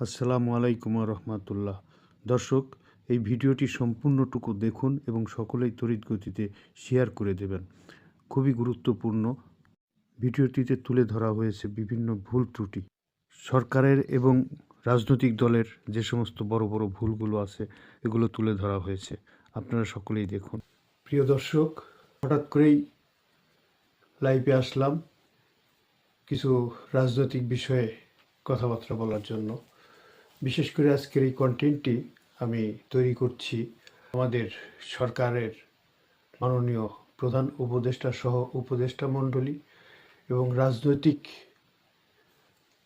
আসসালামু আলাইকুম রহমতুল্লাহ। দর্শক, এই ভিডিওটি সম্পূর্ণটুকু দেখুন এবং সকলেই তড়িৎ গতিতে শেয়ার করে দেবেন। খুবই গুরুত্বপূর্ণ। ভিডিওটিতে তুলে ধরা হয়েছে বিভিন্ন ভুল ত্রুটি। সরকারের এবং রাজনৈতিক দলের যে সমস্ত বড় বড় ভুলগুলো আছে, এগুলো তুলে ধরা হয়েছে। আপনারা সকলেই দেখুন। প্রিয় দর্শক, হঠাৎ করেই লাইভে আসলাম কিছু রাজনৈতিক বিষয়ে কথাবার্তা বলার জন্য। বিশেষ করে আজকের এই কন্টেন্টটি আমি তৈরি করছি আমাদের সরকারের মাননীয় প্রধান উপদেষ্টা সহ উপদেষ্টা মণ্ডলী এবং রাজনৈতিক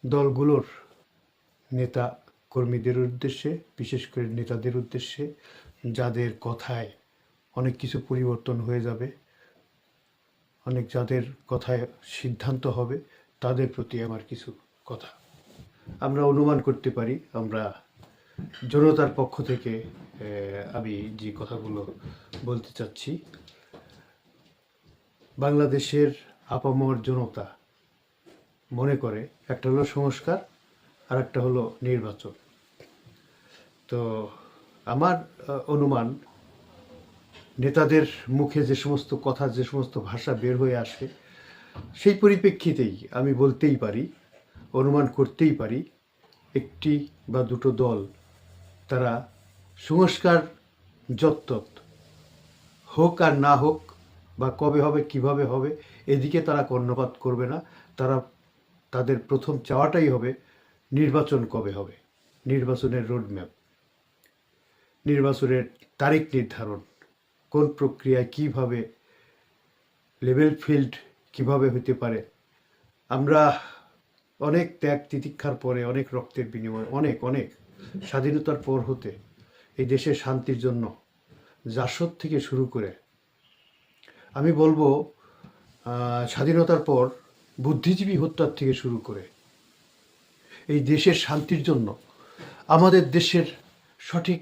দলগুলোর নেতা কর্মীদের উদ্দেশ্যে, বিশেষ করে নেতাদের উদ্দেশ্যে যাদের কথায় অনেক কিছু পরিবর্তন হয়ে যাবে, অনেক যাদের কথায় সিদ্ধান্ত হবে, তাদের প্রতি আমার কিছু কথা। আমরা অনুমান করতে পারি, আমরা জনতার পক্ষ থেকে আমি যে কথাগুলো বলতে চাচ্ছি, বাংলাদেশের আপামর জনতা মনে করে একটা হলো সংস্কার আর একটা হলো নির্বাচন। তো আমার অনুমান, নেতাদের মুখে যে সমস্ত কথা, যে সমস্ত ভাষা বের হয়ে আসে, সেই পরিপ্রেক্ষিতেই আমি বলতেই পারি অনুমান করতেই পারি, একটি বা দুটো দল তারা সংস্কার যত্তত, হোক আর না হোক বা কবে হবে, কীভাবে হবে, এদিকে তারা কর্ণপাত করবে না, তারা তাদের প্রথম চাওয়াটাই হবে নির্বাচন কবে হবে, নির্বাচনের রোডম্যাপ, নির্বাচনের তারিখ নির্ধারণ, কোন প্রক্রিয়ায় কীভাবে লেভেল ফিল্ড কীভাবে হতে পারে। আমরা অনেক ত্যাগ তিতিক্ষার পরে, অনেক রক্তের বিনিময়ে, অনেক অনেক স্বাধীনতার পর হতে এই দেশের শান্তির জন্য জাসদ থেকে শুরু করে, আমি বলব স্বাধীনতার পর বুদ্ধিজীবী হত্যার থেকে শুরু করে এই দেশের শান্তির জন্য, আমাদের দেশের সঠিক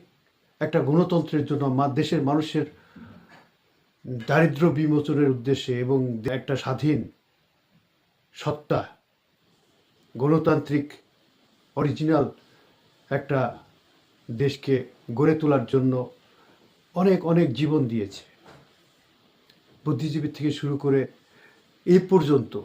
একটা গণতন্ত্রের জন্য দেশের মানুষের দারিদ্র বিমোচনের উদ্দেশ্যে এবং একটা স্বাধীন সত্তা গণতান্ত্রিক অরিজিনাল একটা দেশকে গড়ে তোলার জন্য অনেক অনেক জীবন দিয়েছে। বুদ্ধিজীবী থেকে শুরু করে এ পর্যন্ত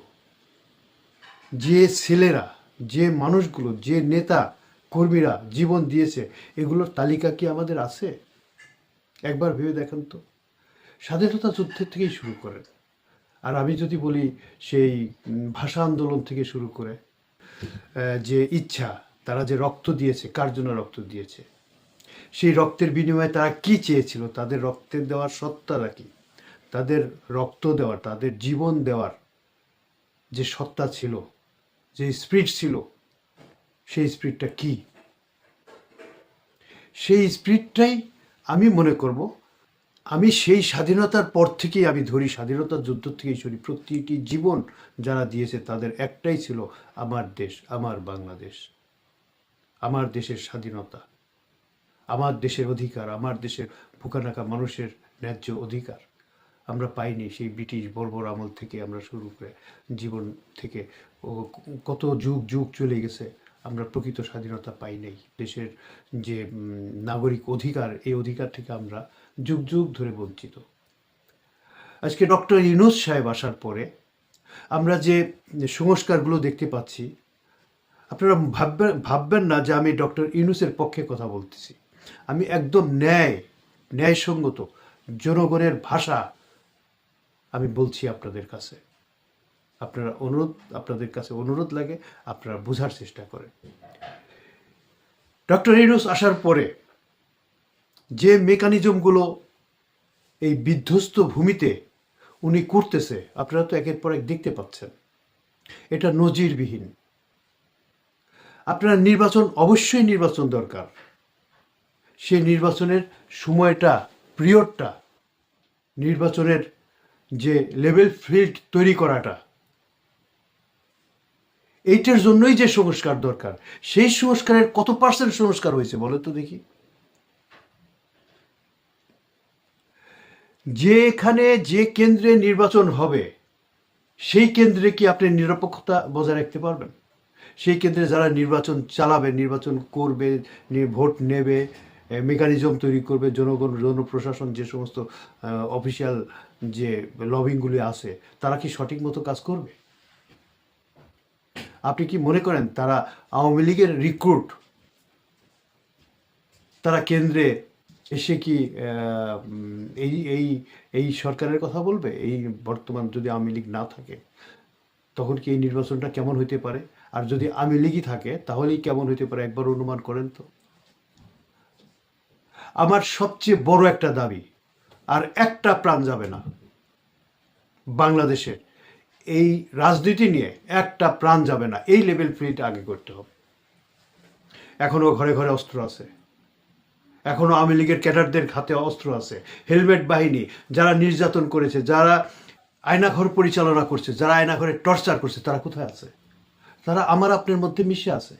যে ছেলেরা, যে মানুষগুলো, যে নেতা, কর্মীরা জীবন দিয়েছে, এগুলোর তালিকা কি আমাদের আছে? একবার ভেবে দেখেন তো। স্বাধীনতা যুদ্ধের থেকেই শুরু করেন। আর আমি যদি বলি সেই ভাষা আন্দোলন থেকে শুরু করে যে ইচ্ছা, তারা যে রক্ত দিয়েছে, কার জন্য রক্ত দিয়েছে? সেই রক্তের বিনিময়ে তারা কি চেয়েছিল? তাদের রক্তের দেওয়ার সত্তাটা কি? তাদের রক্ত দেওয়ার, তাদের জীবন দেওয়ার যে সত্তা ছিল, যে স্পিরিট ছিল, সেই স্পিরিটটা কি? সেই স্পিরিটটাই আমি মনে করব আমি সেই স্বাধীনতার পর থেকেই আমি ধরি, স্বাধীনতার যুদ্ধ থেকেই শুনি প্রতিটি জীবন যারা দিয়েছে তাদের একটাই ছিল আমার দেশ, আমার বাংলাদেশ। আমার দেশের স্বাধীনতা, আমার দেশের অধিকার, আমার দেশের ভুকানাকা মানুষের ন্যায্য অধিকার। আমরা পাইনি সেই ব্রিটিশ বর্বর আমল থেকে আমরা শুরু করে জীবন থেকে। কত যুগ যুগ চলে গেছে, আমরা প্রকৃত স্বাধীনতা পাই নাই। দেশের যে নাগরিক অধিকার, এই অধিকার থেকে আমরা যুগ যুগ ধরে বঞ্চিত। আজকে ডক্টর ইউনুস সাহেব আসার পরে আমরা যে সংস্কারগুলো দেখতে পাচ্ছি, আপনারা ভাববেন ভাববেন না যে আমি ডক্টর ইউনুসের পক্ষে কথা বলতেছি। আমি একদম ন্যায়, ন্যায়সঙ্গত জনগণের ভাষা আমি বলছি আপনাদের কাছে। আপনারা অনুরোধ, আপনাদের কাছে অনুরোধ লাগে, আপনারা বোঝার চেষ্টা করেন। ডক্টর ইউনুস আসার পরে যে মেকানিজমগুলো এই বিধ্বস্ত ভূমিতে উনি করতেছে, আপনারা তো একের পর এক দেখতে পাচ্ছেন। এটা নজিরবিহীন। আপনার নির্বাচন অবশ্যই নির্বাচন দরকার। সেই নির্বাচনের সময়টা, পিরিয়ডটা, নির্বাচনের যে লেভেল ফিল্ড তৈরি করাটা, এইটার জন্যই যে সংস্কার দরকার, সেই সংস্কারের কত পার্সেন্ট সংস্কার হয়েছে বলো তো দেখি। যেখানে যে কেন্দ্রে নির্বাচন হবে, সেই কেন্দ্রে কি আপনি নিরপেক্ষতা বজায় রাখতে পারবেন? সেই কেন্দ্রে যারা নির্বাচন চালাবে, নির্বাচন করবে ভোট নেবে মেকানিজম তৈরি করবে, জনগণ জনপ্রশাসন যে সমস্ত অফিসিয়াল যে লবিংগুলি আছে, তারা কি সঠিক মতো কাজ করবে? আপনি কি মনে করেন তারা আওয়ামী লীগের রিক্রুট তারা কেন্দ্রে এসে কি এই এই এই সরকারের কথা বলবে? এই বর্তমান যদি আওয়ামী লীগ না থাকে, তখন কি এই নির্বাচনটা কেমন হইতে পারে? আর যদি আওয়ামী লীগই থাকে, তাহলেই কেমন হইতে পারে? একবার অনুমান করেন তো। আমার সবচেয়ে বড় একটা দাবি, আর একটা প্রাণ যাবে না, বাংলাদেশের। এই রাজনীতি নিয়ে একটা প্রাণ যাবে না। এই লেভেল ফ্রিটা আগে করতে হবে। এখনও ঘরে ঘরে অস্ত্র আছে। এখনও আওয়ামী লীগের ক্যাডারদের হাতে অস্ত্র আছে, হেলমেট বাহিনী যারা নির্যাতন করেছে, যারা আয়নাঘর পরিচালনা করছে, যারা আয়নাঘরে টর্চার করছে, তারা কোথায় আছে? তারা আমার আপনার মধ্যে মিশে আছে।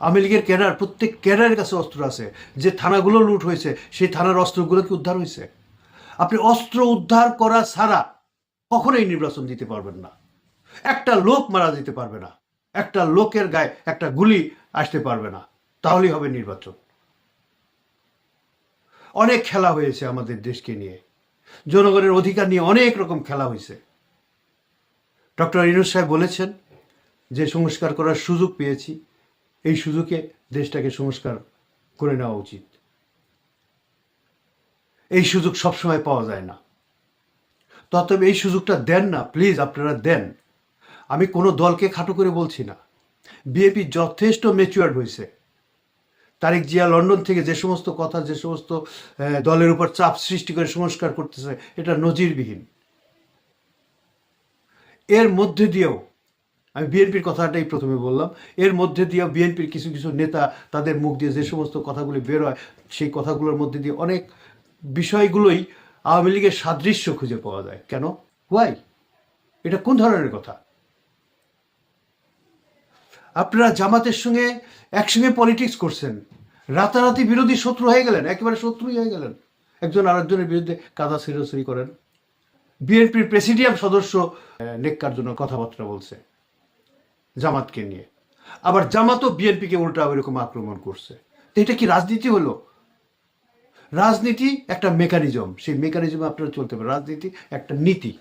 আওয়ামী লীগের ক্যাডার, প্রত্যেক ক্যাডারের কাছে অস্ত্র আছে। যে থানাগুলো লুট হয়েছে, সেই থানার অস্ত্রগুলো কি উদ্ধার হয়েছে? আপনি অস্ত্র উদ্ধার করা ছাড়া কখনোই নির্বাচন দিতে পারবেন না। একটা লোক মারা যেতে পারবে না। একটা লোকের গায়ে একটা গুলি আসতে পারবে না। তাহলেই হবে নির্বাচন। অনেক খেলা হয়েছে আমাদের দেশকে নিয়ে। জনগণের অধিকার নিয়ে অনেক রকম খেলা হয়েছে। ডক্টর ইনুস সাহেব বলেছেন যে, সংস্কার করার সুযোগ পেয়েছি। এই সুযোগে দেশটাকে সংস্কার করে নেওয়া উচিত। এই সুযোগ সবসময় পাওয়া যায় না। তবে এই সুযোগটা দেন না, প্লিজ আপনারা দেন। আমি কোনো দলকে খাটো করে বলছি না। বিএপি যথেষ্ট ম্যাচিওর্ড হয়েছে। তারেক জিয়া লন্ডন থেকে যে সমস্ত কথা, যে সমস্ত দলের উপর চাপ সৃষ্টি করে সংস্কার করতেছে, এটা নজিরবিহীন। এর মধ্যে দিয়েও, আমি বিএনপির কথাটাই প্রথমে বললাম, এর মধ্যে দিয়েও বিএনপির কিছু কিছু নেতা তাদের মুখ দিয়ে যে সমস্ত কথাগুলি বের হয়, সেই কথাগুলোর মধ্যে দিয়ে অনেক বিষয়গুলোই আওয়ামী লীগের সাদৃশ্য খুঁজে পাওয়া যায়। কেন? ওয়াই এটা কোন ধরনের কথা? আপনারা জামাতের সঙ্গে একসঙ্গে পলিটিক্স করছেন। রাতারাতি বিরোধী শত্রু হয়ে গেলেন, একেবারে শত্রুই হয়ে গেলেন। একজন আরেকজনের বিরুদ্ধে কাদা ছিঁড়াছিড়ি করেন। বিএনপির প্রেসিডিয়াম সদস্য নেককার জন্য কথাবার্তা বলছে জামাতকে নিয়ে। আবার জামাতও বিএনপিকে উল্টা ওইরকম আক্রমণ করছে। তো এটা কি রাজনীতি হলো? রাজনীতি একটা মেকানিজম সেই মেকানিজমে আপনারা চলতে পারেন। রাজনীতি একটা নীতি।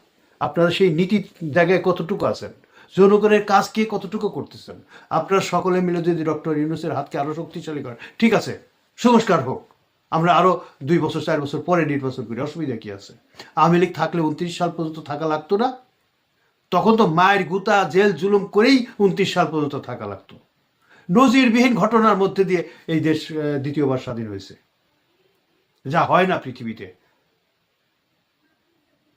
আপনারা সেই নীতি জায়গায় কতটুকু আছেন? জনগণের কাজ কে কতটুকু করতেছেন? আপনারা সকলে মিলে যদি ডক্টর ইউনুসের হাতকে আরও শক্তিশালী করেন, ঠিক আছে, সংস্কার হোক। আমরা আরও দুই বছর, চার বছর পরে নির্বাচন করি, অসুবিধা কি আছে? আওয়ামী লীগ থাকলে উনত্রিশ সাল পর্যন্ত থাকা লাগতো না? তখন তো মায়ের গুতা, জেল, জুলুম করেই উনত্রিশ সাল পর্যন্ত থাকা লাগতো। নজিরবিহীন ঘটনার মধ্যে দিয়ে এই দেশ দ্বিতীয়বার স্বাধীন হয়েছে। যা হয় না পৃথিবীতে।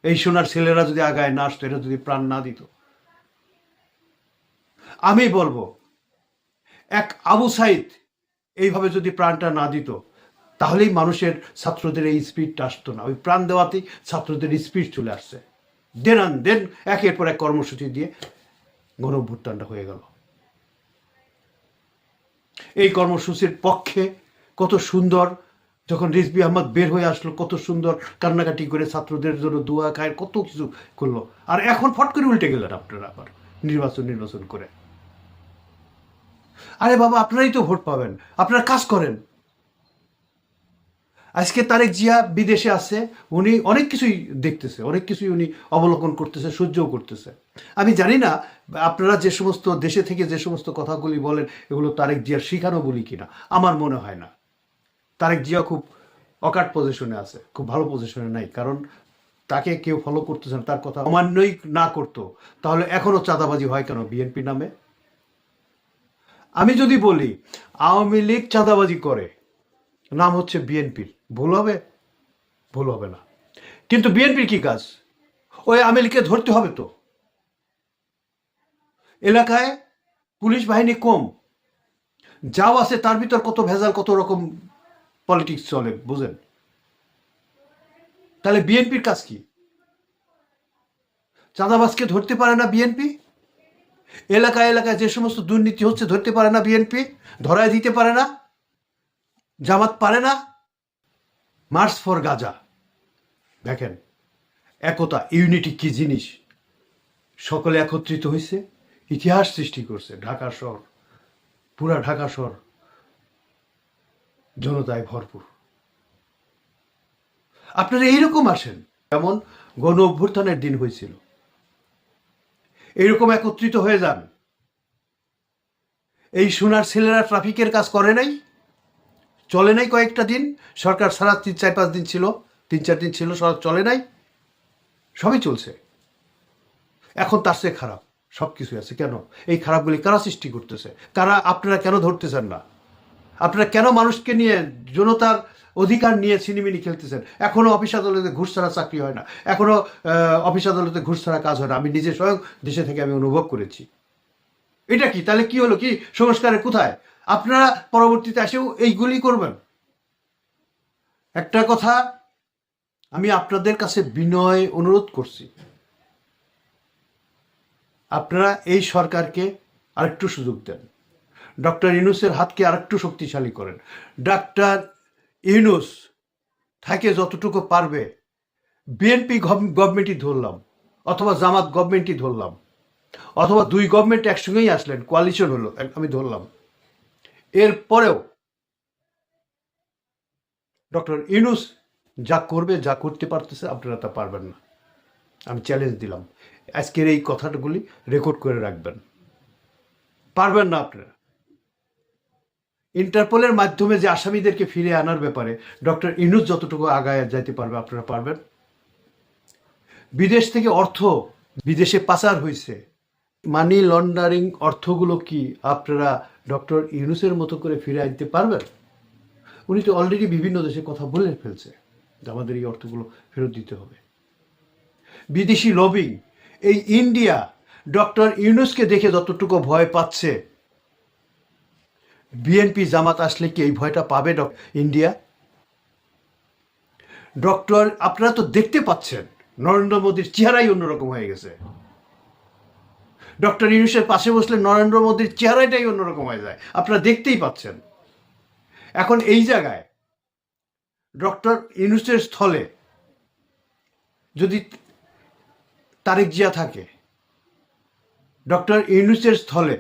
এই সোনার ছেলেরা যদি আগায় না আসতো, এরা যদি প্রাণ না দিত। আমি বলব, এক আবু সাইদ এইভাবে যদি প্রাণটা না দিত, তাহলেই মানুষের ছাত্রদের এই স্পিডটা আসতো না। ওই প্রাণ দেওয়াতেই ছাত্রদের স্পিড চলে আসছে। দেন আন দেন একের পর এক কর্মসূচি দিয়ে গণভ্যুত্থানটা হয়ে গেল। এই কর্মসূচির পক্ষে কত সুন্দর যখন রিজবি আহমদ বের হয়ে আসলো, কত সুন্দর কান্নাকাটি করে ছাত্রদের জন্য দোয়া খায় কত কিছু করল। আর এখন ফট করে উল্টে গেলেন আপনারা আবার, নির্বাচন নির্বাচন করে। আরে বাবা, আপনারাই তো ভোট পাবেন। আপনারা কাজ করেন। আজকে তারেক জিয়া বিদেশে আছে, উনি অনেক কিছুই দেখতেছে, অনেক কিছুই উনি অবলোকন করতেছে, সহ্যও করতেছে। আমি জানি না, আপনারা যে সমস্ত দেশে থেকে যে সমস্ত কথাগুলি বলেন, এগুলো তারেক জিয়ার শিখানো বলি কিনা, আমার মনে হয় না। তারেক জিয়া খুব অকাট পজিশনে আছে, খুব ভালো পজিশনে নাই, কারণ তাকে কেউ ফলো করতেছে না, তার কথা অমান্যই না করতো। তাহলে এখনও চাঁদাবাজি হয় কেন, বিএনপি নামে? আমি যদি বলি, আওয়ামী লীগ চাঁদাবাজি করে, নাম হচ্ছে বিএনপির। ভুল হবে? ভুল হবে না। কিন্তু বিএনপির কি কাজ? ওই আওয়ামী লীগকে ধরতে হবে তো। এলাকায় পুলিশ বাহিনী কম। যাও আছে, তার ভিতর কত ভেজাল, কত রকম পলিটিক্স চলে, বুঝেন? তাহলে বিএনপির কাজ কি? চাঁদাবাজকে ধরতে পারে না বিএনপি? এলাকায় এলাকায় যে সমস্ত দুর্নীতি হচ্ছে, ধরতে পারে না বিএনপি, ধরায় দিতে পারে না, জামাত পারে না, মার্চ ফর গাজা। দেখেন, একতা, ইউনিটি কি জিনিস? সকলে একত্রিত হয়েছে ইতিহাস সৃষ্টি করছে, ঢাকা শহর, পুরা ঢাকা শহর জনতায় ভরপুর। আপনারা এইরকম আসেন, যেমন গণ অভ্যুত্থানের দিন হয়েছিল। এইরকম একত্রিত হয়ে যান। এই সোনার ছেলেরা ট্রাফিকের কাজ করে নাই, চলে নাই কয়েকটা দিন, সরকার সারা তিন চার পাঁচ দিন ছিল, তিন চার দিন ছিল সব চলে নাই, সবই চলছে। এখন তার চেয়ে খারাপ সব কিছুই আছে। কেন? এই খারাপগুলি কারা সৃষ্টি করতেছে? কারা আপনারা কেন ধরতে চান না? আপনারা কেন মানুষকে নিয়ে জনতার অধিকার নিয়ে ছিনিমিনি খেলতেছেন? এখনও অফিস আদালতে ঘুষ ছাড়া চাকরি হয় না। এখনও আহ, অফিস আদালতে ঘুষ ছাড়া কাজ হয় না। আমি নিজে স্বয়ং দেশে থেকে আমি অনুভব করেছি। এটা কি? তাহলে কি হলো? কি সংস্কারের কোথায়? আপনারা পরবর্তীতে এসেও এইগুলি করবেন? একটা কথা আমি আপনাদের কাছে বিনয় অনুরোধ করছি। আপনারা এই সরকারকে আরেকটু সুযোগ দেন। ডক্টর ইউনুসের হাতকে আরেকটু শক্তিশালী করেন। ডাক্তার ইউনুস থাকে যতটুকু পারবে, বিএনপি গভর্নমেন্টই ধরলাম, অথবা জামাত গভর্নমেন্টই ধরলাম, অথবা দুই গভর্নমেন্ট একসঙ্গেই আসলেন কোয়ালিশন হলো, আমি ধরলাম। এরপরেও ডক্টর ইউনুস যা করবে, যা করতে পারতেছে, আপনারা তা পারবেন না। আমি চ্যালেঞ্জ দিলাম। আজকের এই কথাগুলি রেকর্ড করে রাখবেন। পারবেন না আপনারা। ইন্টারপোলের মাধ্যমে যে আসামিদেরকে ফিরে আনার ব্যাপারে ডক্টর ইনুস যতটুকু আগায় যাইতে পারবে আপনারা পারবেন। বিদেশ থেকে অর্থ বিদেশে পাচার হয়েছে মানি লন্ডারিং অর্থগুলো কি আপনারা ডক্টর ইউনুসের মতো করে ফিরে আনতে পারবেন? উনি তো অলরেডি বিভিন্ন দেশে কথা বলে ফেলছে যে আমাদের এই অর্থগুলো ফেরত দিতে হবে। বিদেশি লবিং এই ইন্ডিয়া ডক্টর ইউনুসকে দেখে যতটুকু ভয় পাচ্ছে বিএনপি জামাত আসলে কি এই ভয়টা পাবে ইন্ডিয়া? ডক্টর, আপনারা তো দেখতে পাচ্ছেন, নরেন্দ্র মোদীর চেহারাই অন্যরকম হয়ে গেছে। ডক্টর ইউনুসের পাশে বসলে নরেন্দ্র মোদীর চেহারাটাই অন্যরকম হয়ে যায়, আপনারা দেখতেই পাচ্ছেন। এখন এই জায়গায়, ডক্টর ইউনুসের স্থলে যদি তারেক জিয়া থাকে, ডক্টর ইউনুসের স্থলে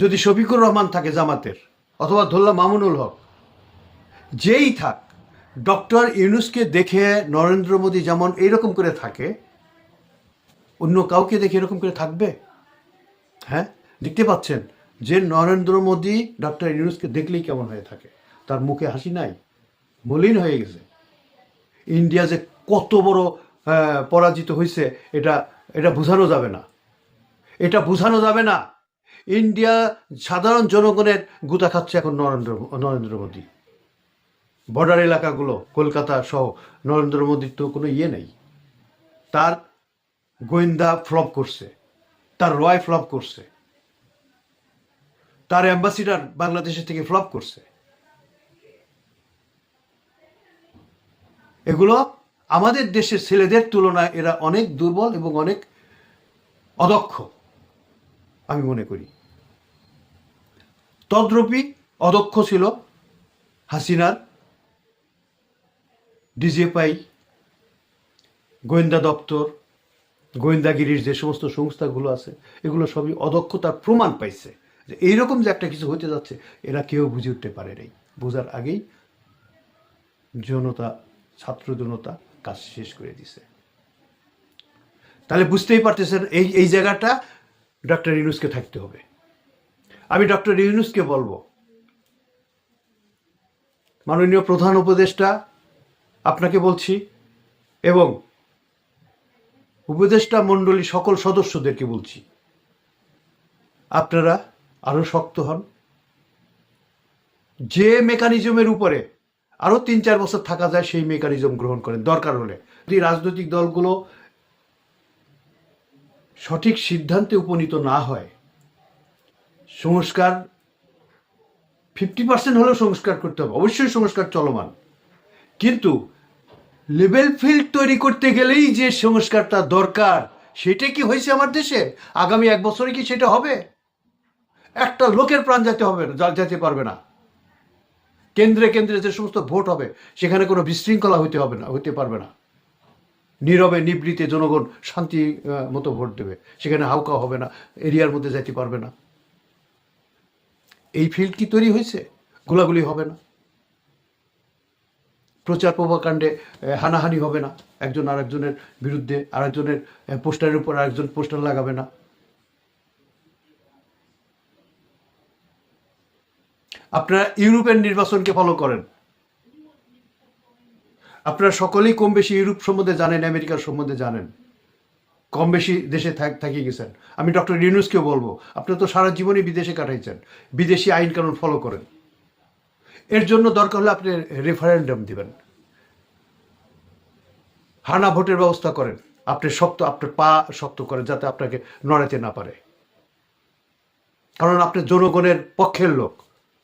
যদি শফিকুর রহমান থাকে জামাতের, অথবা ধরলাম মামুনুল হক, যেই থাক, ডক্টর ইউনুসকে দেখে নরেন্দ্র মোদী যেমন এইরকম করে থাকে, অন্য কাউকে দেখে এরকম করে থাকবে? হ্যাঁ? দেখতে পাচ্ছেন যে নরেন্দ্র মোদী ডক্টর ইউনুসকে দেখলেই কেমন হয়ে থাকে। তার মুখে হাসি নাই, মলিন হয়ে গেছে। ইন্ডিয়া যে কত বড় পরাজিত হয়েছে এটা এটা বোঝানো যাবে না। এটা বোঝানো যাবে না ইন্ডিয়া সাধারণ জনগণের গুতা খাচ্ছে এখন নরেন্দ্র নরেন্দ্র মোদী। বর্ডার এলাকাগুলো, কলকাতা সহ নরেন্দ্র মোদীর তো কোনো ইয়ে নেই। তার গোয়েন্দা ফ্লপ করছে, তার রয় ফ্লপ করছে, তার অ্যাম্বাসিডার বাংলাদেশের থেকে ফ্লপ করছে। এগুলো আমাদের দেশের ছেলেদের তুলনায় এরা অনেক দুর্বল এবং অনেক অদক্ষ। আমি মনে করি। তদ্রূপী অদক্ষ ছিল হাসিনার ডিজিএফআই, গোয়েন্দা দপ্তর, গোয়েন্দাগিরির যে সমস্ত সংস্থাগুলো আছে, এগুলো সবই অদক্ষতার প্রমাণ পাইছে যে এইরকম যে একটা কিছু হতে যাচ্ছে, এরা কেউ বুঝে উঠতে পারে নাই। বোঝার আগেই জনতা, ছাত্র জনতা কাজ শেষ করে দিছে। তাহলে বুঝতেই পারতেছেন এই এই জায়গাটা ডক্টর ইউনুসকে থাকতে হবে। আমি ডক্টর ইউনুসকে বলব, মাননীয় প্রধান উপদেষ্টা আপনাকে বলছি এবং উপদেষ্টা মণ্ডলী সকল সদস্যদেরকে বলছি, আপনারা আরও শক্ত হন। যে মেকানিজমের উপরে আরও তিন চার বছর থাকা যায়, সেই মেকানিজম গ্রহণ করেন। দরকার হলে রাজনৈতিক দলগুলো সঠিক সিদ্ধান্তে উপনীত না হয়, সংস্কার ফিফটি পার্সেন্ট হলেও সংস্কার করতে হবে। অবশ্যই সংস্কার চলমান। কিন্তু লেভেল ফিল্ড তৈরি করতে গেলেই যে সংস্কারটা দরকার, সেটা কি হয়েছে আমার দেশে? আগামী এক বছরে কি সেটা হবে? একটা লোকের প্রাণ যেতে হবে না যেতে পারবে না। কেন্দ্রে কেন্দ্রে যে সমস্ত ভোট হবে, সেখানে কোনো বিশৃঙ্খলা হইতে হবে না, হইতে পারবে না। নীরবে নিবৃতে জনগণ শান্তি মতো ভোট দেবে। সেখানে হাউকা হবে না, এরিয়ার মধ্যে যাইতে পারবে না। এই ফিল্ড কি তৈরি হয়েছে? গোলাগুলি হবে না। প্রচার প্রভাকাণ্ডে হানাহানি হবে না। একজন আরেকজনের বিরুদ্ধে, আরেকজনের পোস্টারের উপর আরেকজন পোস্টার লাগাবে না। আপনারা ইউরোপের নির্বাচনকে ফলো করেন। আপনারা সকলেই কম বেশি ইউরোপ সম্বন্ধে জানেন আমেরিকার সম্বন্ধে জানেন। কম বেশি দেশে থাক থাকিয়ে গেছেন। আমি ডক্টর ইউনুসকেও বলব আপনি তো সারা জীবনই বিদেশে কাটাইছেন, বিদেশি আইন কানুন ফলো করেন। এর জন্য দরকার হলে আপনি রেফারেন্ডাম দিবেন। হানা ভোটের ব্যবস্থা করেন, আপনি শক্ত আপনার পা শক্ত করেন যাতে আপনাকে নড়াতে না পারে। কারণ আপনি জনগণের পক্ষের লোক,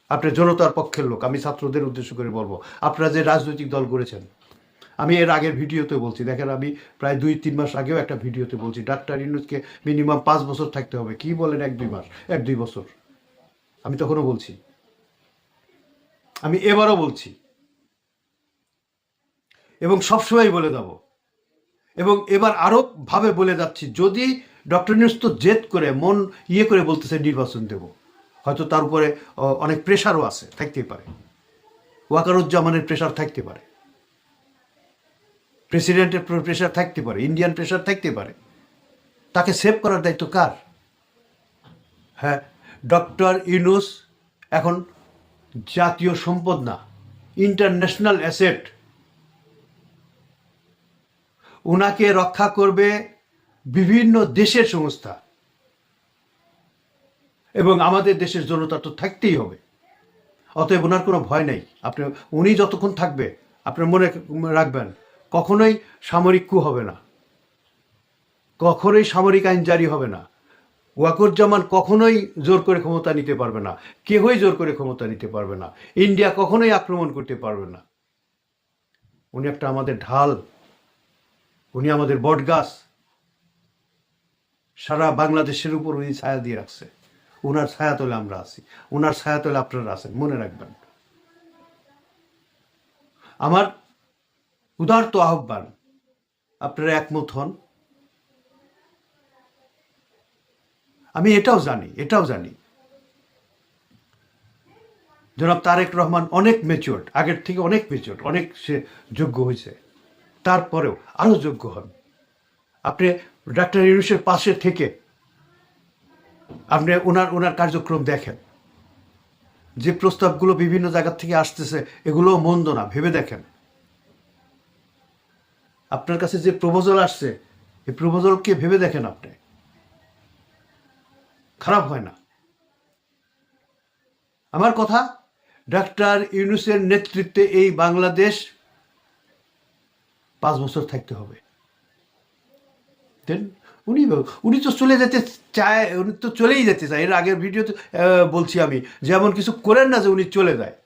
আপনি জনতার পক্ষের লোক, আমি ছাত্রদের উদ্দেশ্য করে বলব, আপনারা যে রাজনৈতিক দল করেছেন আমি এর আগের ভিডিওতে বলছি, দেখেন আমি প্রায় দুই, তিন মাস আগেও একটা ভিডিওতে বলছি, ডাক্তার ইউনুসকে মিনিমাম পাঁচ বছর থাকতে হবে। কি বলেন এক, দুই মাস? এক, দুই বছর। আমি তখনও বলছি। আমি এবারও বলছি। এবং সবসময় বলে দেব। এবং এবার আরও ভাবে বলে যাচ্ছি, যদি ডক্টর নিউজ তো জেদ করে, মন ইয়ে করে বলতেছে, নির্বাচন দেব। হয়তো তার উপরে অনেক প্রেশারও আছে, থাকতেই পারে। ওয়াকারুজ্জামানের প্রেশার থাকতে পারে। প্রেসিডেন্টের প্রেশার থাকতে পারে, ইন্ডিয়ান প্রেশার থাকতে পারে। তাকে সেভ করার দায়িত্ব কার? হ্যাঁ ডক্টর ইউনুস এখন জাতীয় সম্পদ না, ইন্টারন্যাশনাল অ্যাসেট। ওনাকে রক্ষা করবে বিভিন্ন দেশের সংস্থা। এবং আমাদের দেশের জনতা তো থাকতেই হবে। অতএব ওনার কোনো ভয় নেই। আপনি, উনি যতক্ষণ থাকবে আপনার মনে রাখবেন। কখনোই সামরিক কু হবে না। কখনোই সামরিক আইন জারি হবে না। ওয়াকুরজামান কখনোই জোর করে ক্ষমতা নিতে পারবে না। কেহই জোর করে ক্ষমতা নিতে পারবে না। ইন্ডিয়া কখনোই আক্রমণ করতে পারবে না। উনি একটা আমাদের ঢাল। উনি আমাদের বটগাছ। সারা বাংলাদেশের উপর উনি ছায়া দিয়ে রাখছে। ওনার ছায়া তলে আমরা আছি। ওনার ছায়া তলে আপনারা আছেন। মনে রাখবেন। আমার উদার্ত আহ্বান। আপনারা একমত হন? আমি এটাও জানি এটাও জানি। জনাব তারেক রহমান অনেক মেচিওর আগের থেকে অনেক মেচিওর অনেক সে যোগ্য হয়েছে। তারপরেও আরও যোগ্য হন। আপনি ডাক্তার ইউনুসের পাশে থেকে আপনি ওনার ওনার কার্যক্রম দেখেন। যে প্রস্তাবগুলো বিভিন্ন জায়গা থেকে আসতেছে এগুলো মন্দ না, ভেবে দেখেন। আপনার কাছে যে প্রপোজাল আসছে, এই প্রপোজালকে ভেবে দেখেন আপনি। খারাপ হয় না। আমার কথা, ডাক্তার ইউনুসের নেতৃত্বে এই বাংলাদেশ পাঁচ বছর থাকতে হবে। দেন উনি উনি তো চলে যেতে চায়, উনি তো চলেই যেতে চায়। এর আগের ভিডিওতে বলছি আমি যেমন কিছু করেন না যে উনি চলে যায়।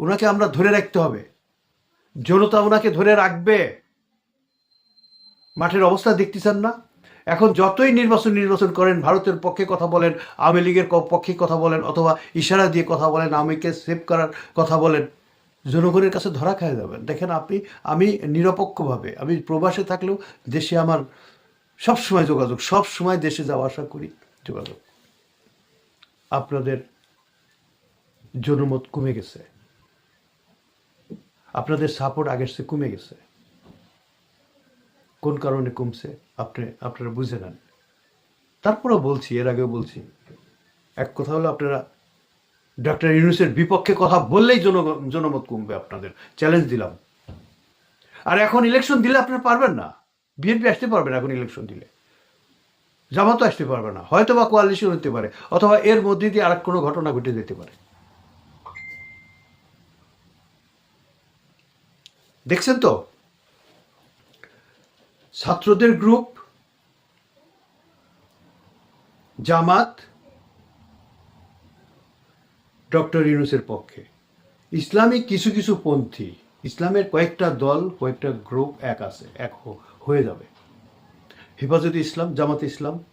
ওনাকে আমরা ধরে রাখতে হবে। জনতা ওনাকে ধরে রাখবে। মাঠের অবস্থা দেখতেছেন না? এখন যতই নির্বাচন নির্বাচন করেন, ভারতের পক্ষে কথা বলেন, আওয়ামী লীগের পক্ষে কথা বলেন, অথবা ইশারা দিয়ে কথা বলেন, আওয়ামীকে সেভ করার কথা বলেন, জনগণের কাছে ধরা খায় যাবেন। দেখেন আপনি, আমি নিরপেক্ষভাবে, আমি প্রবাসে থাকলেও দেশে আমার সব সময় যোগাযোগ সব সময় দেশে যাওয়া আসা করি, যোগাযোগ। আপনাদের জনমত কমে গেছে। আপনাদের সাপোর্ট আগের চেয়ে কমে গেছে। কোন কারণে কমছে? আপনি, আপনারা বুঝে নেন। তারপরেও বলছি, এর আগেও বলছি, এক কথা হলো আপনারা ডক্টর ইউনুসের বিপক্ষে কথা বললেই জন, জনমত কমবে আপনাদের। চ্যালেঞ্জ দিলাম। আর এখন ইলেকশন দিলে আপনারা পারবেন না। বিএনপি আসতে পারবে না এখন ইলেকশন দিলে। জামাতও আসতে পারবে না। হয়তো বা কোয়ালিশন হতে পারে, অথবা এর মধ্যে দিয়ে আর কোনো ঘটনা ঘটে যেতে পারে। দেখছেন তো? ছাত্রদের গ্রুপ জামাত, ডক্টর ইউনুসের পক্ষে। ইসলামিক কিছু কিছু পন্থী, ইসলামের কয়েকটা দল, কয়েকটা গ্রুপ এক আছে, এক হয়ে যাবে। হেফাজতে ইসলাম, জামাত ইসলাম,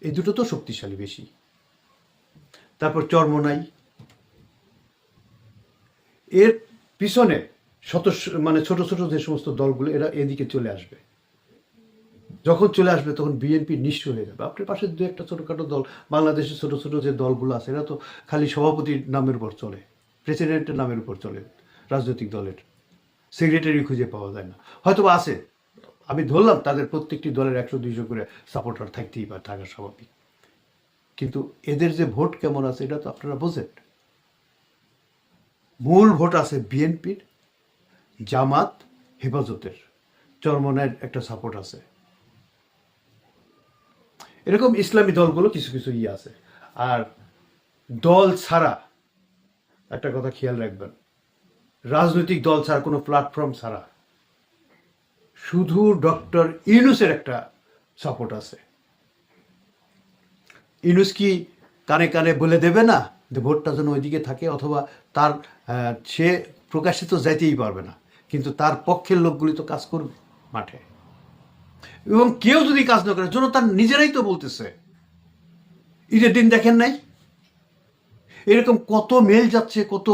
এই দুটো তো শক্তিশালী বেশি। তারপর চর্মনাই। এর পিছনে শত মানে ছোট ছোট যে সমস্ত দলগুলো, এরা এদিকে চলে আসবে। যখন চলে আসবে, তখন বিএনপি নিঃস্ব হয়ে যাবে। আপনার পাশে দু একটা ছোটোখাটো দল, বাংলাদেশের ছোট ছোট যে দলগুলো আছে, এরা তো খালি সভাপতির নামের উপর চলে প্রেসিডেন্টের নামের উপর চলে, রাজনৈতিক দলের। সেক্রেটারি খুঁজে পাওয়া যায় না। হয়তো আছে। আমি ধরলাম, তাদের প্রত্যেকটি দলের একশো দুইশো করে সাপোর্টার থাকতেই পারে থাকা স্বাভাবিক। কিন্তু এদের যে ভোট কেমন আছে, এটা তো আপনারা বোঝেন। মূল ভোট আছে বিএনপির, জামাত, হেফাজতের। চরমনের একটা সাপোর্ট আছে। এরকম ইসলামী দলগুলো কিছু কিছু ইয়ে আছে। আর দল ছাড়া, একটা কথা খেয়াল রাখবেন, রাজনৈতিক দল ছাড়া, কোনো প্ল্যাটফর্ম ছাড়া, শুধু ডক্টর ইউনুসের একটা সাপোর্ট আছে। ইউনুস কি কানে কানে বলে দেবে না যে ভোটটা যেন ওইদিকে থাকে অথবা তার সে প্রকাশিত যাইতেই পারবে না। কিন্তু তার পক্ষের লোকগুলি তো কাজ করবে মাঠে। এবং কেউ যদি কাজ না করে জন্য তার নিজেরাই তো বলতেছে, ঈদের দিন দেখেন নাই? এরকম কত মেল যাচ্ছে, কত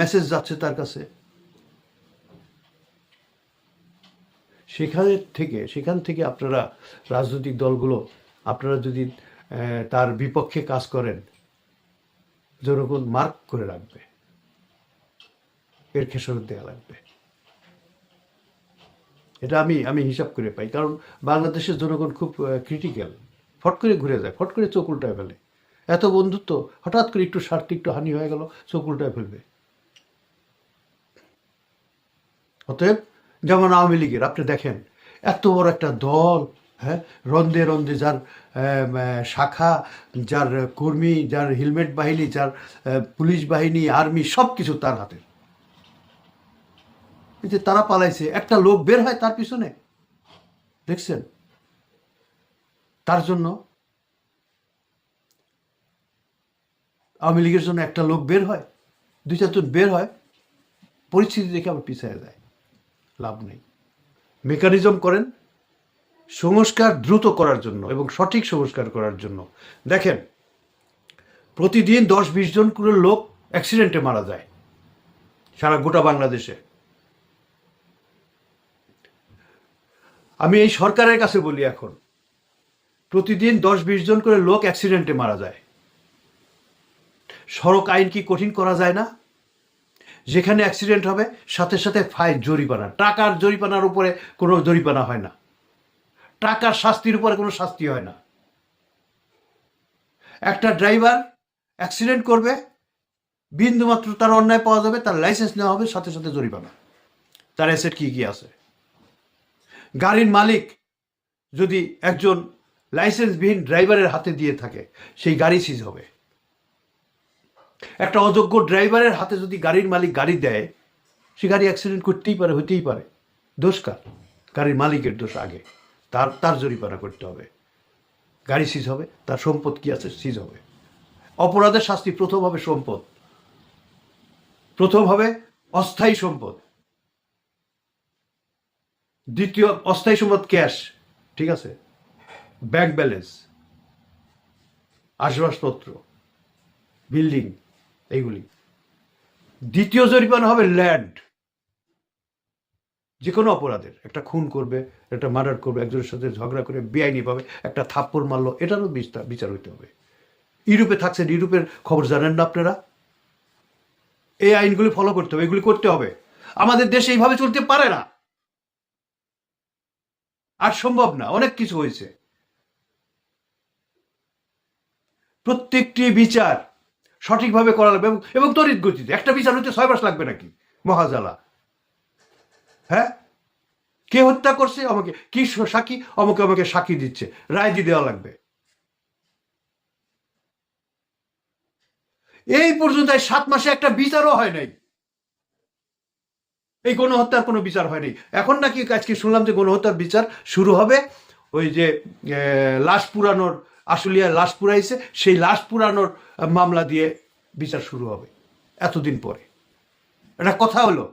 মেসেজ যাচ্ছে তার কাছে। সেখানে থেকে, সেখান থেকে আপনারা রাজনৈতিক দলগুলো, আপনারা যদি তার বিপক্ষে কাজ করেন, জনগণ মার্ক করে রাখবে। এর খেসারত দেওয়া লাগবে। এটা আমি আমি হিসাব করে পাই। কারণ বাংলাদেশের জনগণ খুব ক্রিটিক্যাল ফট করে ঘুরে যায়, ফট করে চোখ উল্টায় ফেলে। এত বন্ধুত্ব, হঠাৎ করে একটু স্বার্থে, একটু হানি হয়ে গেল, চোখ উল্টায় ফেলবে। অতএব, যেমন আওয়ামী লীগের, আপনি দেখেন, এত বড় একটা দল হ্যাঁ রন্দে রন্দে যার শাখা, যার কর্মী, যার হেলমেট বাহিনী, যার পুলিশ বাহিনী, আর্মি সব কিছু তার হাতে। যে তারা পালাইছে, একটা লোক বের হয় তার পিছনে। দেখছেন? তার জন্য আওয়ামী লীগের জন্য একটা লোক বের হয়, দুই চারজন বের হয়, পরিস্থিতি দেখে আবার পিছিয়ে যায়। লাভ নেই। মেকানিজম করেন, সংস্কার দ্রুত করার জন্য এবং সঠিক সংস্কার করার জন্য। দেখেন, প্রতিদিন দশ বিশ জন করে লোক অ্যাক্সিডেন্টে মারা যায়, সারা গোটা বাংলাদেশে। আমি এই সরকারের কাছে বলি এখন, প্রতিদিন দশ বিশ জন করে লোক অ্যাক্সিডেন্টে মারা যায়। সড়ক আইন কি কঠিন করা যায় না? যেখানে অ্যাক্সিডেন্ট হবে, সাথে সাথে ফাইন জরিমানা। টাকার জরিমানার উপরে কোনো জরিমানা হয় না। টাকার শাস্তির উপরে কোনো শাস্তি হয় না। একটা ড্রাইভার অ্যাক্সিডেন্ট করবে, বিন্দুমাত্র তার অন্যায় পাওয়া যাবে, তার লাইসেন্স নেওয়া হবে, সাথে সাথে জরিমানা। তার অ্যাসেট কি কি আছে? গাড়ির মালিক যদি একজন লাইসেন্সবিহীন ড্রাইভারের হাতে দিয়ে থাকে, সেই গাড়ি সিজ হবে। একটা অযোগ্য ড্রাইভারের হাতে যদি গাড়ির মালিক গাড়ি দেয় সে গাড়ি অ্যাক্সিডেন্ট করতেই পারে, হতেই পারে। দোষ কার? গাড়ির মালিকের দোষ আগে। তার তার জরিমানা করতে হবে। গাড়ি সিজ হবে, তার সম্পদ কি আছে সিজ হবে। অপরাধের শাস্তি প্রথম হবে সম্পদ। প্রথম হবে অস্থায়ী সম্পদ। দ্বিতীয় অস্থায়ী সম্পদ ক্যাশ, ঠিক আছে? ব্যাংক ব্যালেন্স আসবাসপত্র বিল্ডিং, এইগুলি। দ্বিতীয় জরিমানা হবে ল্যান্ড। যে কোনো অপরাধের। একটা খুন করবে, একটা মার্ডার করবে, একজনের সাথে ঝগড়া করে বেআইনি পাবে একটা থাপ্পড় মারলো, এটারও বিচার বিচার হইতে হবে। ইউরোপে থাকছেন, ইউরোপের খবর জানেন না আপনারা? এই আইনগুলি ফলো করতে হবে, এগুলি করতে হবে। আমাদের দেশে এইভাবে চলতে পারে না। আর সম্ভব না, অনেক কিছু হয়েছে। প্রত্যেকটি বিচার সঠিকভাবে করা লাগবে এবং- তড়িৎ গতিতে। একটা বিচার হইতে ছয় মাস লাগবে নাকি? মহাজালা। হ্যাঁ? কে হত্যা করছে? আমাকে কি সাক্ষী? আমাকে আমাকে সাক্ষী দিচ্ছে। রায় দিয়ে দেওয়া লাগবে। এই পর্যন্ত সাত মাসে একটা বিচারও হয় নাই। এই গণহত্যার কোনো বিচার হয়নি। এখন নাকি আজকে শুনলাম যে গণহত্যার বিচার শুরু হবে। ওই যে লাশ পুরানোর আশুলিয়া লাশ পুরাইছে, সেই লাশ পুরানোর মামলা দিয়ে বিচার শুরু হবে এতদিন পরে। এটা কথা হলো,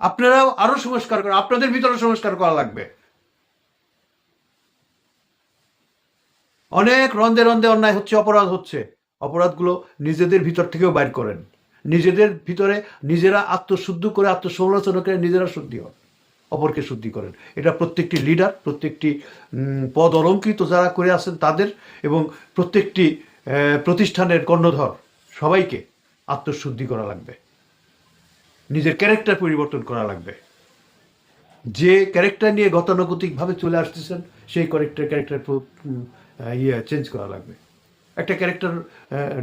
আপনারাও আরও সংস্কার করেন আপনাদের ভিতরে সংস্কার করা লাগবে। অনেক রন্দে রন্দে অন্যায় হচ্ছে, অপরাধ হচ্ছে। অপরাধগুলো নিজেদের ভিতর থেকেও বাইর করেন। নিজেদের ভিতরে নিজেরা আত্মশুদ্ধ করে আত্মসমালোচনা করে নিজেরা শুদ্ধি হন অপরকে শুদ্ধি করেন। এটা প্রত্যেকটি লিডার প্রত্যেকটি পদ অলঙ্কৃত যারা করে আছেন তাদের এবং প্রত্যেকটি প্রতিষ্ঠানের কর্ণধর সবাইকে আত্মশুদ্ধি করা লাগবে। নিজের ক্যারেক্টার পরিবর্তন করা লাগবে। যে ক্যারেক্টার নিয়ে গতানুগতিকভাবে চলে আসতেছেন, সেই ক্যারেক্টার ক্যারেক্টার ইয়ে চেঞ্জ করা লাগবে। একটা ক্যারেক্টার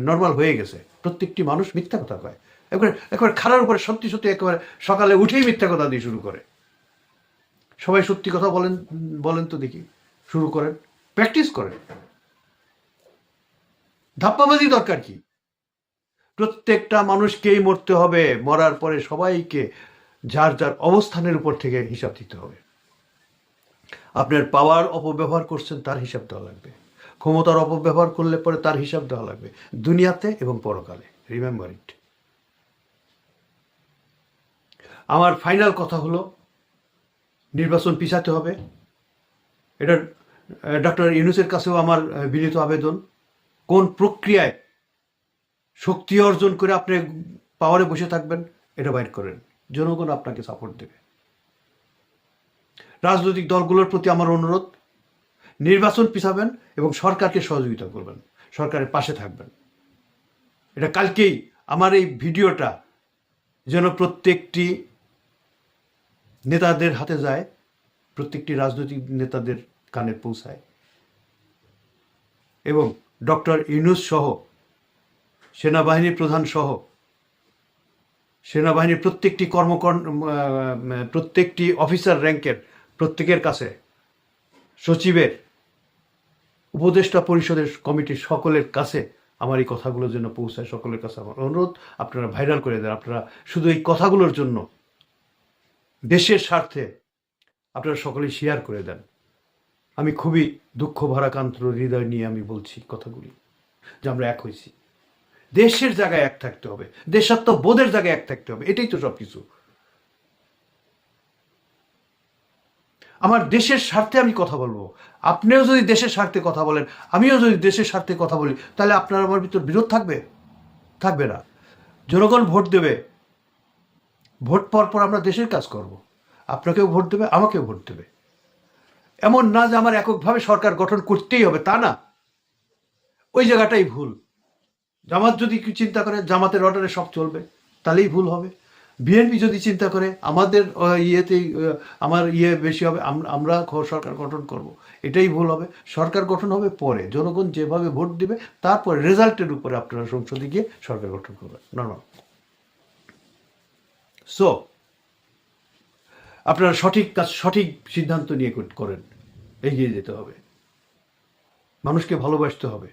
নর্মাল হয়ে গেছে। প্রত্যেকটি মানুষ মিথ্যা কথা কয়। একবার একবার খারার উপরে সত্যি সত্যি একেবারে সকালে উঠেই মিথ্যা কথা দিয়ে শুরু করে। সবাই সত্যি কথা বলেন বলেন তো দেখি। শুরু করেন প্র্যাকটিস করেন। ধাপ্পাবাজি দরকার কি? প্রত্যেকটা মানুষকেই মরতে হবে, মরার পরে সবাইকে যার যার অবস্থানের উপর থেকে হিসাব দিতে হবে। আপনার পাওয়ার অপব্যবহার করছেন, তার হিসাব দেওয়া লাগবে। ক্ষমতার অপব্যবহার করলে পরে তার হিসাব দেওয়া লাগবে। দুনিয়াতে এবং পরকালে। রিমেম্বার ইট আমার ফাইনাল কথা হলো, নির্বাচন পিছাতে হবে। এটা ডক্টর ইউনুসের কাছেও আমার বিনীত আবেদন। কোন প্রক্রিয়ায় শক্তি অর্জন করে আপনি পাওয়ারে বসে থাকবেন, এটা বাইর করেন। জনগণ আপনাকে সাপোর্ট দেবে। রাজনৈতিক দলগুলোর প্রতি আমার অনুরোধ নির্বাচন পিছাবেন এবং সরকারকে সহযোগিতা করবেন, সরকারের পাশে থাকবেন। এটা কালকেই আমার এই ভিডিওটা যেন প্রত্যেকটি নেতাদের হাতে যায়, প্রত্যেকটি রাজনৈতিক নেতাদের কানে পৌঁছায়। এবং ডক্টর ইউনুস সহ, সেনাবাহিনীর প্রধান সহ, সেনাবাহিনীর প্রত্যেকটি কর্মকর প্রত্যেকটি অফিসার র্যাঙ্কের প্রত্যেকের কাছে সচিবের উপদেষ্টা পরিষদের কমিটির সকলের কাছে আমার এই কথাগুলো যেন পৌঁছায়, সকলের কাছে আমার অনুরোধ। আপনারা ভাইরাল করে দেন, আপনারা শুধু এই কথাগুলোর জন্য দেশের স্বার্থে আপনারা সকলেই শেয়ার করে দেন। আমি খুবই দুঃখ ভারাকান্ত হৃদয় নিয়ে আমি বলছি কথাগুলি, যে আমরা এক হয়েছি। দেশের জায়গায় এক থাকতে হবে দেশাত্ম বোধের জায়গায় এক থাকতে হবে, এটাই তো সব কিছু আমার দেশের স্বার্থে আমি কথা বলব। আপনিও যদি দেশের স্বার্থে কথা বলেন, আমিও যদি দেশের স্বার্থে কথা বলি, তাহলে আপনার আমার ভিতর বিরোধ থাকবে? থাকবে না। জনগণ ভোট দেবে। ভোট পাওয়ার পর আমরা দেশের কাজ করব। আপনাকেও ভোট দেবে, আমাকেও ভোট দেবে। এমন না যে আমার এককভাবে সরকার গঠন করতেই হবে, তা না। ওই জায়গাটাই ভুল। জামাত যদি কি চিন্তা করে, জামাতের অর্ডারে সব চলবে, তাহলেই ভুল হবে। বিএনপি যদি চিন্তা করে, আমাদের ইয়েতেই আমার ইয়ে বেশি হবে আমরা সরকার গঠন করব। এটাই ভুল হবে। সরকার গঠন হবে পরে। জনগণ যেভাবে ভোট দিবে, তারপরে রেজাল্টের উপরে আপনারা সংসদে গিয়ে সরকার গঠন করবেন। নর্মাল সো আপনারা সঠিক কাজ, সঠিক সিদ্ধান্ত নিয়ে করেন। এগিয়ে যেতে হবে। মানুষকে ভালোবাসতে হবে।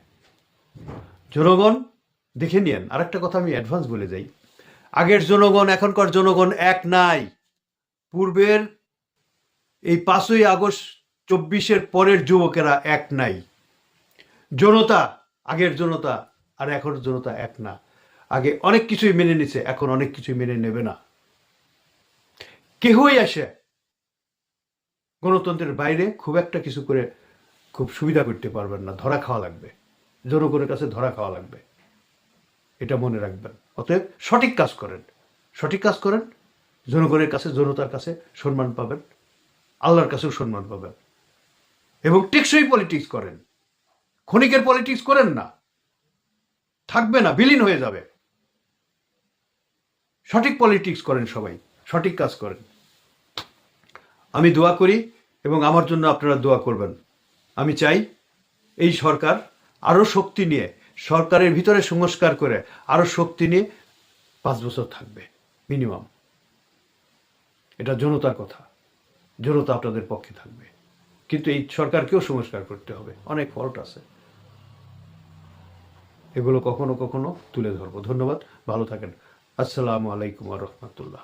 জনগণ, দেখে নিয়েন। আরেকটা কথা আমি অ্যাডভান্স বলে যাই। আগের জনগণ, এখনকার জনগণ এক নাই। পূর্বের এই পাঁচই আগস্ট, চব্বিশের পরের যুবকেরা এক নাই। জনতা, আগের জনতা আর এখন জনতা এক না। আগে অনেক কিছুই মেনে নিছে, এখন অনেক কিছুই মেনে নেবে না। কেহই আসে গণতন্ত্রের বাইরে খুব একটা কিছু করে খুব সুবিধা করতে পারবেন না। ধরা খাওয়া লাগবে। জনগণের কাছে ধরা খাওয়া লাগবে। এটা মনে রাখবেন। অতএব সঠিক কাজ করেন। সঠিক কাজ করেন, জনগণের কাছে, জনতার কাছে সম্মান পাবেন, আল্লাহর কাছেও সম্মান পাবেন। এবং টেকসই পলিটিক্স করেন। ক্ষণিকের পলিটিক্স করেন না। থাকবে না, বিলীন হয়ে যাবে। সঠিক পলিটিক্স করেন সবাই, সঠিক কাজ করেন। আমি দোয়া করি এবং আমার জন্য আপনারা দোয়া করবেন। আমি চাই এই সরকার আরও শক্তি নিয়ে সরকারের ভিতরে সংস্কার করে আরও শক্তি নিয়ে পাঁচ বছর থাকবে মিনিমাম এটা জনতার কথা। জনতা আপনাদের পক্ষে থাকবে। কিন্তু এই সরকারকেও সংস্কার করতে হবে। অনেক ফল্ট আছে। এগুলো কখনো কখনো তুলে ধরবো। ধন্যবাদ। ভালো থাকেন। আসসালামু আলাইকুম রহমতুল্লাহ।